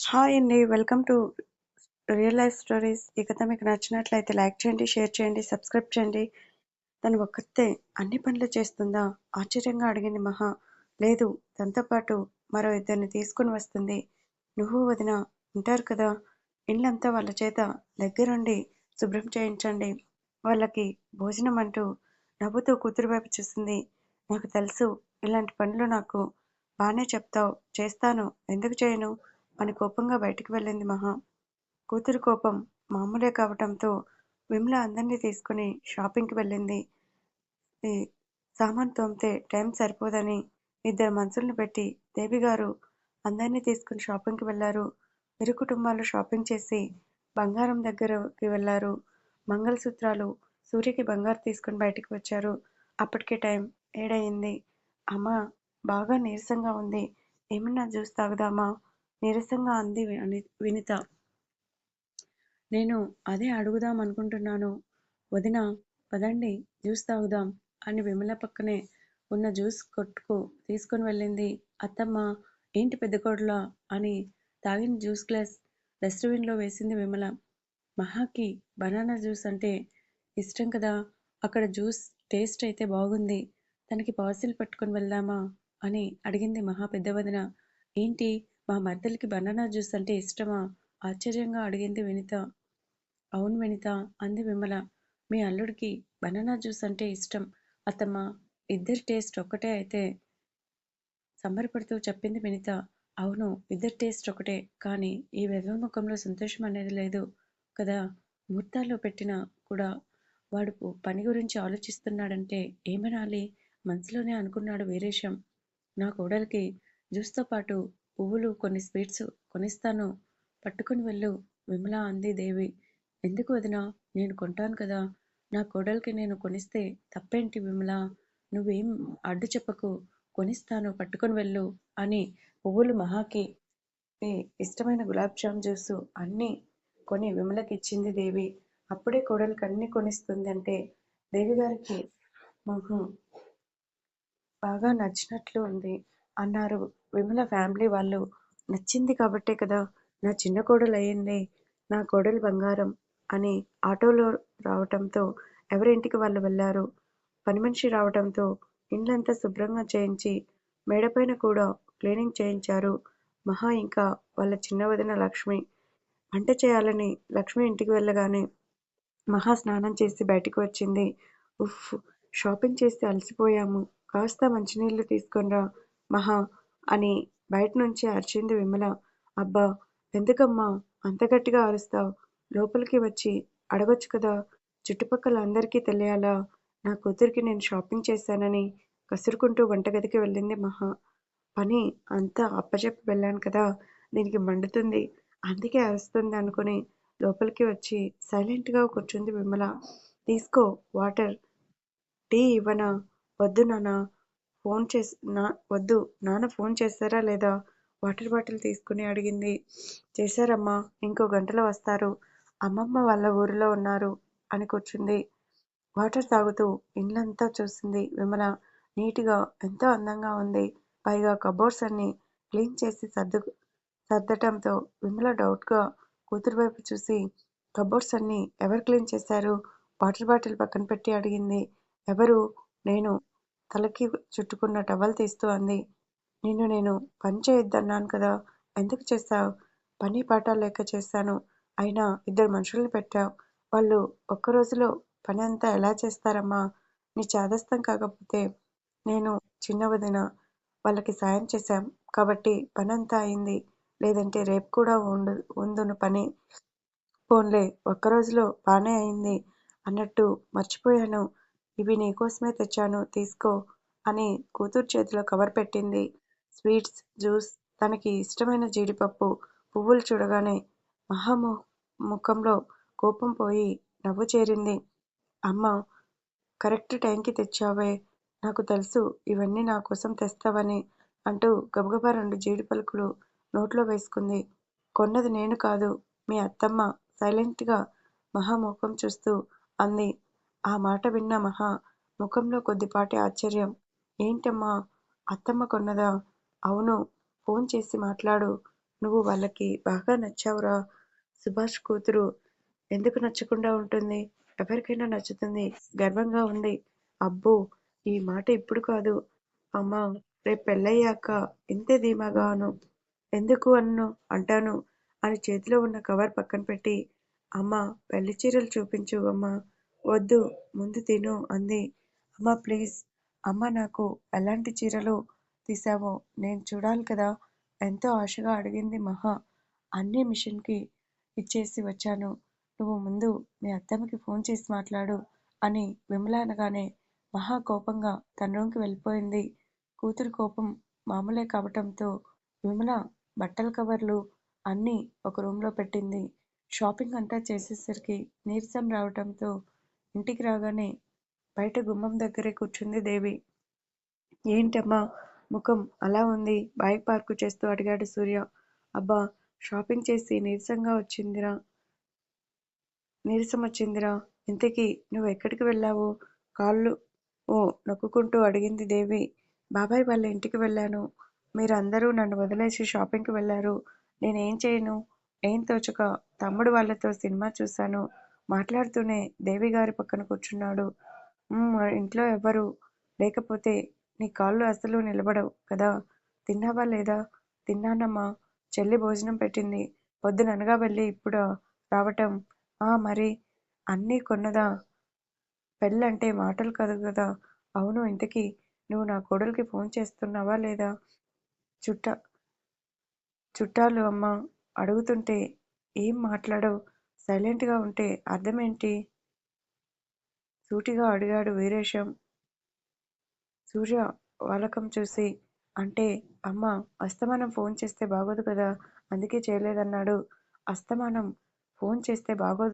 Hi అండి. Welcome to real life stories. ఈ కథ మీకు నచ్చినట్లయితే లైక్ చేయండి, షేర్ చేయండి, సబ్స్క్రైబ్ చేయండి. తను ఒక్కతే అన్ని పనులు చేస్తుందా? ఆశ్చర్యంగా అడిగింది మహా. లేదు, తనతో పాటు మరో ఇద్దరిని తీసుకుని వస్తుంది. నువ్వు వదిన ఉంటారు కదా? ఇళ్ళంతా వాళ్ళ చేత దగ్గరుండి శుభ్రం చేయించండి. వాళ్ళకి భోజనం అంటూ నవ్వుతూ కూతురు వైపు చూస్తుంది నాకు తెలుసు ఇలాంటి పనులు నాకు బాగానే చెప్తావు చేస్తాను. ఎందుకు చేయను? అని కోపంగా బయటికి వెళ్ళింది మహా. కూతురి కోపం మామూలే కావటంతో విమల అందరినీ తీసుకుని షాపింగ్కి వెళ్ళింది. సామాన్ సామాను తోమితే టైం సరిపోదని ఇద్దరు మనుషుల్ని పెట్టి దేవిగారు అందరినీ తీసుకుని షాపింగ్కి వెళ్ళారు. ఇరు కుటుంబాలు షాపింగ్ చేసి బంగారం దగ్గరకి వెళ్ళారు. మంగళసూత్రాలు సూర్యకి బంగారు తీసుకుని బయటికి వచ్చారు. అప్పటికే టైం ఏడయింది. అమ్మ బాగా నీరసంగా ఉంది. ఏమన్నా జ్యూస్ తాగుదామా? నీరసంగా అంది వినిత. నేను అదే అడుగుదాం అనుకుంటున్నాను. వదినా పదండి జ్యూస్ తాగుదాం అని విమల పక్కనే ఉన్న జ్యూస్ కొట్టుకు తీసుకుని వెళ్ళింది. అత్తమ్మ ఏంటి పెద్దకోడలా అని తాగిన జ్యూస్ గ్లాస్ డస్ట్ వేసింది విమల. మహాకి బనానా జ్యూస్ అంటే ఇష్టం కదా అక్కడ జ్యూస్ టేస్ట్ అయితే బాగుంది. తనకి పార్సిల్ పట్టుకుని వెళ్దామా? అని అడిగింది మహా పెద్ద వదిన ఏంటి మా మరదలికి బనానా జ్యూస్ అంటే ఇష్టమా? ఆశ్చర్యంగా అడిగింది వినిత. అవును వినిత అంది విమల. మీ అల్లుడికి బనానా జ్యూస్ అంటే ఇష్టం అత్తమ్మా. ఇద్దరి టేస్ట్ ఒక్కటే అయితే సంబరపడుతూ చెప్పింది వినిత. అవును ఇద్దరి టేస్ట్ ఒకటే. కానీ ఈ వెధవ ముఖంలో సంతోషం అనేది లేదు కదా ముహూర్తాలు పెట్టినా కూడా వాడు పని గురించి ఆలోచిస్తున్నాడంటే ఏమనాలి? మనసులోనే అనుకున్నాడు వీరేశం. నా కోడలికి జ్యూస్తో పాటు పువ్వులు కొన్ని స్వీట్స్ కొనిస్తాను పట్టుకుని వెళ్ళు విమల అంది దేవి. ఎందుకు వదినా? నేను కొంటాను కదా. నా కోడలికి నేను కొనిస్తే తప్పేంటి విమల నువ్వేం అడ్డు చెప్పకు. కొనిస్తాను పట్టుకుని వెళ్ళు అని పువ్వులు మహాకి ఇష్టమైన గులాబ్ జామ్ జ్యూసు అన్నీ కొని విమలకి ఇచ్చింది దేవి. అప్పుడే కోడలికి అన్నీ కొనిస్తుంది అంటే దేవి గారికి బాగా నచ్చినట్లు ఉంది అన్నారు విమల ఫ్యామిలీ వాళ్ళు. నచ్చింది కాబట్టే కదా నా చిన్న కోడలు అయింది. నా కోడలు బంగారం అని ఆటోలో రావటంతో ఎవరి ఇంటికి వాళ్ళు వెళ్ళారు. పని మనిషి రావటంతో ఇండ్లంతా శుభ్రంగా చేయించి మేడపైన కూడా క్లీనింగ్ చేయించారు. మహా ఇంకా వాళ్ళ చిన్న వదిన లక్ష్మి. వంట చేయాలని లక్ష్మి ఇంటికి వెళ్ళగానే మహా స్నానం చేసి బయటికి వచ్చింది. ఉఫ్ షాపింగ్ చేసి అలసిపోయాము. కాస్త మంచినీళ్ళు తీసుకునిరా మహా అని బయట నుంచి అరిచింది విమల. అబ్బా ఎందుకమ్మా అంత గట్టిగా అరుస్తావు లోపలికి వచ్చి అడగొచ్చు కదా చుట్టుపక్కల అందరికీ తెలియాలా నా కూతురికి నేను షాపింగ్ చేశానని కసురుకుంటూ వంటగదికి వెళ్ళింది మహా. పని అంతా అప్పచెప్పి వెళ్ళాను కదా దీనికి మండుతుంది. అందుకే అరుస్తుంది అనుకుని లోపలికి వచ్చి సైలెంట్గా కూర్చుంది విమల. తీసుకో వాటర్. టీ ఇవ్వనా? వద్దు నానా ఫోన్ చేస్ వద్దు నాన్న ఫోన్ చేస్తారా లేదా? వాటర్ బాటిల్ తీసుకుని అడిగింది. చేశారమ్మా. ఇంకో గంటలో వస్తారు. అమ్మమ్మ వాళ్ళ ఊరిలో ఉన్నారు అని కూర్చుంది. వాటర్ తాగుతూ ఇండ్లంతా చూసింది విమల. నీట్గా ఎంతో అందంగా ఉంది. పైగా కబోర్డ్స్ అన్ని క్లీన్ చేసి సర్దు సర్దటంతో విమల డౌట్గా కూతురు వైపు చూసి కబోర్డ్స్ అన్నీ ఎవరు క్లీన్ చేశారు? వాటర్ బాటిల్ పక్కన పెట్టి అడిగింది. ఎవరు? నేను తలకి చుట్టుకున్న టవల్ తీస్తూ అంది. నిన్ను నేను పని చేయొద్దన్నాను కదా ఎందుకు చేస్తావు పని పాట లేక చేస్తాను అయినా ఇద్దరు మనుషుల్ని పెట్టావు వాళ్ళు ఒక్క రోజులో పని అంతా ఎలా చేస్తారమ్మా? నీ చాదస్తం కాకపోతే నేను చిన్న వదిన వాళ్ళకి సాయం చేశాం కాబట్టి పని అంతా అయింది. లేదంటే రేపు కూడా ఉండు ఉందును పని. పోన్లే ఒక్క రోజులో బాగానే అయింది. అన్నట్టు మర్చిపోయాను. ఇవి నీకోసమే తెచ్చాను తీసుకో అని కూతురు చేతిలో కవర్ పెట్టింది. స్వీట్స్, జ్యూస్, తనకి ఇష్టమైన జీడిపప్పు, పువ్వులు చూడగానే మహాము ముఖంలో కోపం పోయి నవ్వు చేరింది. అమ్మ కరెక్ట్ టైంకి తెచ్చావే. నాకు తెలుసు ఇవన్నీ నా కోసం తెస్తావని అంటూ గబగబా రెండు జీడి పలుకులు నోట్లో వేసుకుంది. కొన్నది నేను కాదు మీ అత్తమ్మ సైలెంట్గా మహాముఖం చూస్తూ అంది. ఆ మాట విన్న మహా ముఖంలో కొద్దిపాటి ఆశ్చర్యం. ఏంటమ్మా? అత్తమ్మ కొన్నదా? అవును ఫోన్ చేసి మాట్లాడు. నువ్వు వాళ్ళకి బాగా నచ్చావురా. సుభాష్ కూతురు ఎందుకు నచ్చకుండా ఉంటుంది? ఎవరికైనా నచ్చుతుంది. గర్వంగా ఉంది. అబ్బో ఈ మాట ఇప్పుడు కాదు. అమ్మా రేపు పెళ్ళయ్యాక ఇంతే ధీమాగాను. ఎందుకు అన్ను అంటాను అని చేతిలో ఉన్న కవర్ పక్కన పెట్టి అమ్మా పెళ్ళి చీరలు చూపించు అమ్మా. వద్దు ముందు తిను అంది. అమ్మ ప్లీజ్. అమ్మ నాకు ఎలాంటి చీరలు తీసావో నేను చూడాలి కదా? ఎంతో ఆశగా అడిగింది మహా. అన్నీ మిషన్కి ఇచ్చేసి వచ్చాను. నువ్వు ముందు మీ అత్తమ్మకి ఫోన్ చేసి మాట్లాడు అని విమల అనగానే మహా కోపంగా తన రూమ్కి వెళ్ళిపోయింది. కూతురు కోపం మామూలే కావటంతో విమల బట్టల కవర్లు అన్నీ ఒక రూమ్లో పెట్టింది. షాపింగ్ అంతా చేసేసరికి నీరసం రావటంతో ఇంటికి రాగానే బయట గుమ్మం దగ్గరే కూర్చుంది దేవి. ఏంటమ్మా ముఖం అలా ఉంది? బైక్ పార్కు చేస్తూ అడిగాడు సూర్య. అబ్బా షాపింగ్ చేసి నీరసంగా వచ్చిందిరా. నీరసం వచ్చిందిరా. ఇంతకీ నువ్వు ఎక్కడికి వెళ్ళావు? కాళ్ళు ఓ నొక్కుంటూ అడిగింది దేవి. బాబాయ్ వాళ్ళ ఇంటికి వెళ్ళాను. మీరందరూ నన్ను వదిలేసి షాపింగ్కి వెళ్ళారు. నేనేం చేయను? ఏం తోచక తమ్ముడు వాళ్ళతో సినిమా చూశాను. మాట్లాడుతూనే దేవి గారి పక్కన కూర్చున్నాడు. మా ఇంట్లో ఎవ్వరు. లేకపోతే నీ కాళ్ళు అసలు నిలబడవు కదా. తిన్నావా లేదా? తిన్నానమ్మా. చెల్లి భోజనం పెట్టింది. పొద్దుననగా వెళ్ళి ఇప్పుడు రావటం. ఆ మరి అన్నీ కొన్నదా? పెళ్ళంటే మాటలు కాదు కదా. అవును ఇంతకీ నువ్వు నా కోడలికి ఫోన్ చేస్తున్నావా లేదా? చుట్ట చుట్టాలు అమ్మ అడుగుతుంటే ఏం మాట్లాడవు. సైలెంట్గా ఉంటే అర్థమేంటి? సూటిగా అడిగాడు వీరేశం. సూర్య వాలకం చూసి అంటే అమ్మ అస్తమానం ఫోన్ చేస్తే బాగోదు కదా అందుకే చేయలేదన్నాడు. అస్తమానం ఫోన్ చేస్తే బాగోదు